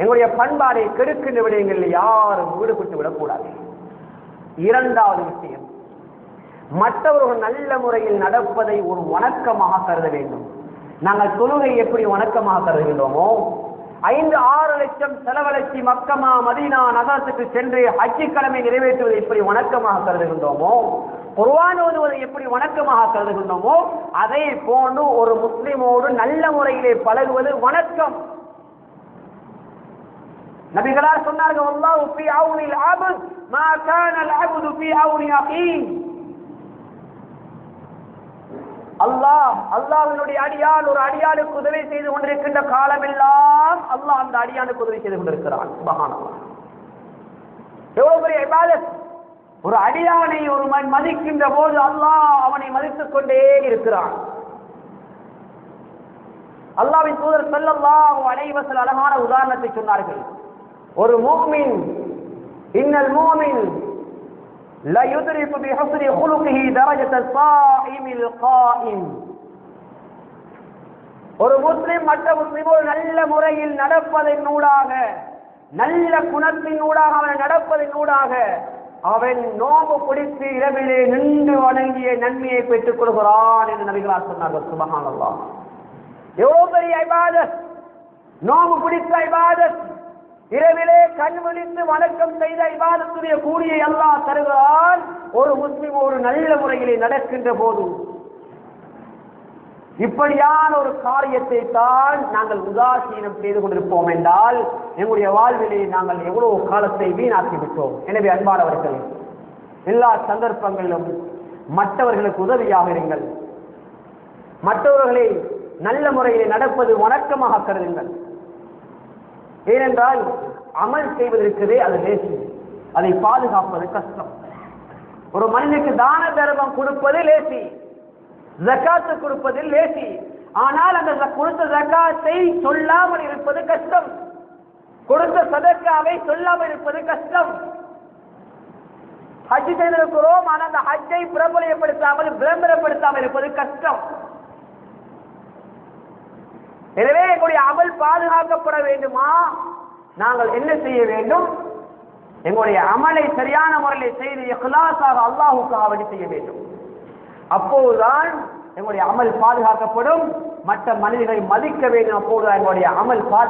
எங்களுடைய பண்பாடை கெடுக்கின்ற விடயங்களில் யாரும் ஈடுபட்டு விடக்கூடாது. இரண்டாவது விஷயம் மற்றவர்கள் நல்ல முறையில் நடப்பதை ஒரு வணக்கமாக கருத வேண்டும். நாங்கள் தொழுகை எப்படி வணக்கமாக கருதுகின்றோமோ ஐந்து ஆறு லட்சம் செலவழிச்சு மக்கமா மதீனா நகரத்துக்கு சென்று ஹஜ்ஜி கடமை நிறைவேற்றுவதை எப்படி வணக்கமாக கருதுகின்றோமோ குர்ஆன் ஓதுவதை எப்படி வணக்கமாக கருதுகின்றோமோ அதை போன்று ஒரு முஸ்லிமோடு நல்ல முறையிலே பழகுவது வணக்கம். நபிகளார் சொன்னார்கள் அல்லாஹ் ஃபீ அவுனில் அப்த் மா கான அல் அப்து ஃபீ அவுனி அகீ அல்லாஹ் அல்லாஹ்வினுடைய அடியான் ஒரு அடியானுக்கு உதவி செய்து கொண்டிருக்கின்ற காலமெல்லாம் அல்லாஹ் அந்த அடியானுக்கு உதவி செய்து கொண்டிருக்கிறான். சுபஹானல்லாஹ். எவ்வளவு பெரிய இபாதத். ஒரு அடியானை ஒரு மதிக்கின்ற போது அல்லாஹ் அவனை மதித்துக் கொண்டே இருக்கிறான். அல்லாஹ்வின் தூதர் செல்லல்லாஹ் அலைஹி வஸல்லம் அழகான உதாரணத்தை சொன்னார்கள். ஒரு மூமின் இன்னல் மூமின் لا يدرك بحسن خلقه درجة الصائم القائم ஒரு முஸ்லிம் மற்ற முஸ்லிமோடு நல்ல முறையில் நடப்பதன் ஊடாக நல்ல குணத்தின் ஊடாக அவன் நடப்பதன் ஊடாக அவன் நோம்பு பிடித்து இரவிலே நின்று வணங்கிய நன்மையை பெற்றுக் கொள்கிறான் என்று நபிகளார் சொன்னார்கள் சுபஹானல்லாஹ் எவ்வளவு பெரிய ஐபாதத் நோம்பு பிடித்த ஐபாதத் இரவிலே கண் விழித்து வணக்கம் செய்த இவாதத்துடைய கூலியை அல்லாஹ் தருகிறான். ஒரு முஸ்லிம் ஒரு நல்ல முறையிலே நடக்கின்ற போது இப்படியான ஒரு காரியத்தை தான் நாங்கள் உதாசீனம் செய்து கொண்டிருப்போம் என்றால் எங்களுடைய வாழ்விலே நாங்கள் எவ்வளவு காலத்தை வீணாக்கி விட்டோம். எனவே அன்பானவர்கள் எல்லா சந்தர்ப்பங்களிலும் மற்றவர்களுக்கு உதவியாக இருங்கள். மற்றவர்களை நல்ல முறையில் நடப்பது வணக்கமாக கருதுங்கள். ஏனென்றால் அமல் செய்வதற்கவே அது லேசு அதை பாதுகாப்பது கஷ்டம். ஒரு மனிதனுக்கு தான தர்மம் கொடுப்பது லேசி ஜக்காத்து கொடுப்பது லேசி ஆனால் அந்த கொடுத்த ஜக்காத்தை சொல்லாமல் இருப்பது கஷ்டம். கொடுத்த சதக்காவை சொல்லாமல் இருப்பது கஷ்டம். ஹஜ் செய்திருக்கிறோம் ஆனால் அந்த ஹஜ்ஜை பிரபலப்படுத்தாமல் விளம்பரப்படுத்தாமல் இருப்பது கஷ்டம். எனவே எங்களுடைய அமல் பாதுகாக்கப்பட வேண்டுமா? நாங்கள் என்ன செய்ய வேண்டும்? எங்களுடைய அமலை சரியான முறையில் செய்து இஹ்லாஸாக அல்லாஹுக்காக வேண்டி செய்ய வேண்டும். அப்போதுதான் எங்களுடைய அமல் பாதுகாக்கப்படும். மற்ற மனிதர்களை மதிக்க வேண்டும். அப்போதுதான் எங்களுடைய அமல் பாது